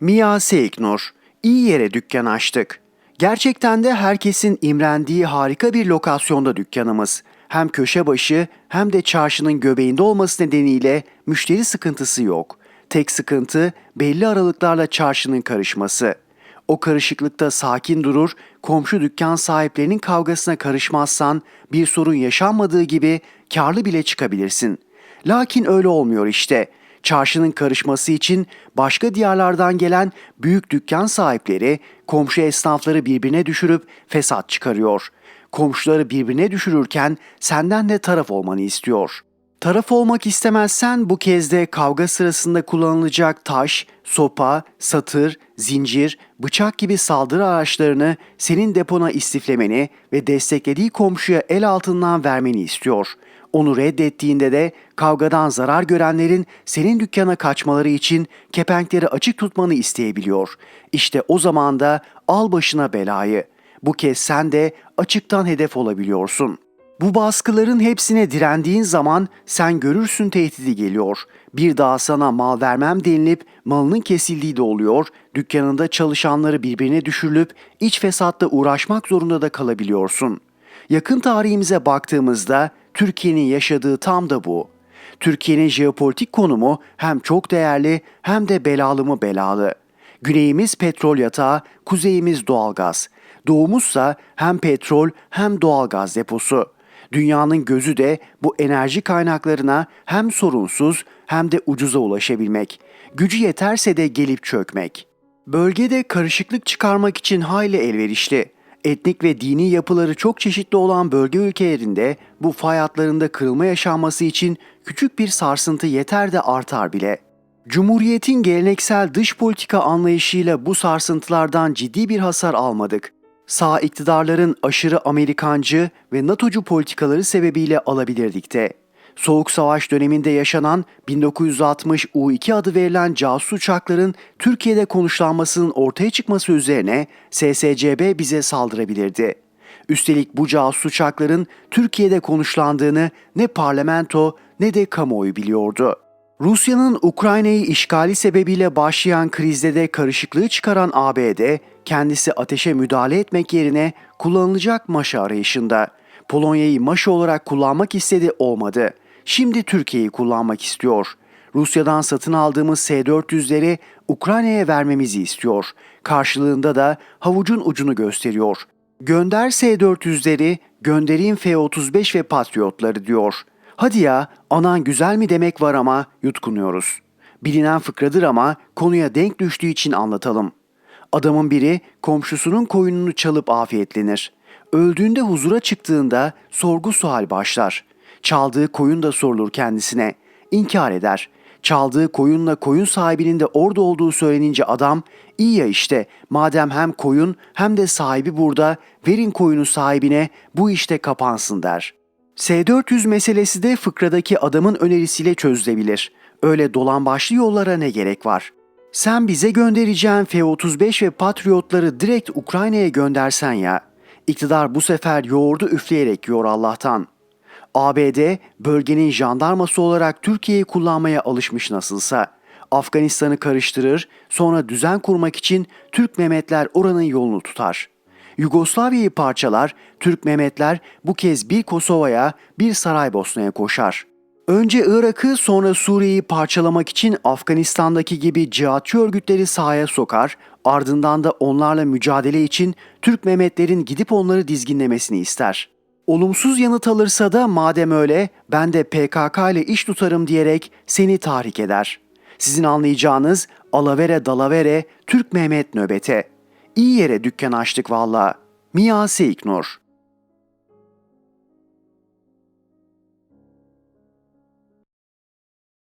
Mia Seiknur, iyi yere dükkan açtık. Gerçekten de herkesin imrendiği harika bir lokasyonda dükkanımız. Hem köşe başı hem de çarşının göbeğinde olması nedeniyle müşteri sıkıntısı yok. Tek sıkıntı belli aralıklarla çarşının karışması. O karışıklıkta sakin durur, komşu dükkan sahiplerinin kavgasına karışmazsan bir sorun yaşanmadığı gibi karlı bile çıkabilirsin. Lakin öyle olmuyor işte. Çarşının karışması için başka diyarlardan gelen büyük dükkan sahipleri komşu esnafları birbirine düşürüp fesat çıkarıyor. Komşuları birbirine düşürürken senden de taraf olmanı istiyor. Taraf olmak istemezsen bu kez de kavga sırasında kullanılacak taş, sopa, satır, zincir, bıçak gibi saldırı araçlarını senin depona istiflemeni ve desteklediği komşuya el altından vermeni istiyor. Onu reddettiğinde de kavgadan zarar görenlerin senin dükkana kaçmaları için kepenkleri açık tutmanı isteyebiliyor. İşte o zaman da al başına belayı. Bu kez sen de açıktan hedef olabiliyorsun. Bu baskıların hepsine direndiğin zaman sen görürsün tehdidi geliyor. Bir daha sana mal vermem denilip malının kesildiği de oluyor. Dükkanında çalışanları birbirine düşürülüp iç fesatla uğraşmak zorunda da kalabiliyorsun. Yakın tarihimize baktığımızda Türkiye'nin yaşadığı tam da bu. Türkiye'nin jeopolitik konumu hem çok değerli hem de belalı mı belalı. Güneyimiz petrol yatağı, kuzeyimiz doğalgaz. Doğumuzsa hem petrol hem doğalgaz deposu. Dünyanın gözü de bu enerji kaynaklarına hem sorunsuz hem de ucuza ulaşabilmek. Gücü yeterse de gelip çökmek. Bölgede karışıklık çıkarmak için hayli elverişli. Etnik ve dini yapıları çok çeşitli olan bölge ülkelerinde bu fay hatlarında kırılma yaşanması için küçük bir sarsıntı yeter de artar bile. Cumhuriyetin geleneksel dış politika anlayışıyla bu sarsıntılardan ciddi bir hasar almadık. Sağ iktidarların aşırı Amerikancı ve NATO'cu politikaları sebebiyle alabilirdik de. Soğuk Savaş döneminde yaşanan 1960 U-2 adı verilen casus uçakların Türkiye'de konuşlanmasının ortaya çıkması üzerine SSCB bize saldırabilirdi. Üstelik bu casus uçakların Türkiye'de konuşlandığını ne parlamento ne de kamuoyu biliyordu. Rusya'nın Ukrayna'yı işgali sebebiyle başlayan krizde de karışıklığı çıkaran ABD, kendisi ateşe müdahale etmek yerine kullanılacak maşa arayışında. Polonya'yı maşa olarak kullanmak istedi olmadı. Şimdi Türkiye'yi kullanmak istiyor. Rusya'dan satın aldığımız S-400'leri Ukrayna'ya vermemizi istiyor. Karşılığında da havucun ucunu gösteriyor. Gönder S-400'leri, göndereyim F-35 ve Patriotları diyor. Hadi ya, anan güzel mi demek var ama yutkunuyoruz. Bilinen fıkradır ama konuya denk düştüğü için anlatalım. Adamın biri komşusunun koyununu çalıp afiyetlenir. Öldüğünde huzura çıktığında sorgu sual başlar. Çaldığı koyun da sorulur kendisine. İnkar eder. Çaldığı koyunla koyun sahibinin de orada olduğu söylenince adam iyi ya işte madem hem koyun hem de sahibi burada verin koyunu sahibine bu işte kapansın der. S-400 meselesi de fıkradaki adamın önerisiyle çözülebilir. Öyle dolan başlı yollara ne gerek var? Sen bize göndereceğin F-35 ve Patriotları direkt Ukrayna'ya göndersen ya. İktidar bu sefer yoğurdu üfleyerek yiyor Allah'tan. ABD bölgenin jandarması olarak Türkiye'yi kullanmaya alışmış nasılsa. Afganistan'ı karıştırır, sonra düzen kurmak için Türk Mehmetler oranın yolunu tutar. Yugoslavya'yı parçalar, Türk Mehmetler bu kez bir Kosova'ya, bir Saraybosna'ya koşar. Önce Irak'ı sonra Suriye'yi parçalamak için Afganistan'daki gibi cihatçı örgütleri sahaya sokar, ardından da onlarla mücadele için Türk Mehmetlerin gidip onları dizginlemesini ister. Olumsuz yanıt alırsa da madem öyle ben de PKK ile iş tutarım diyerek seni tahrik eder. Sizin anlayacağınız alavere dalavere Türk Mehmet nöbete. İyi yere dükkan açtık valla. Mia Seiknur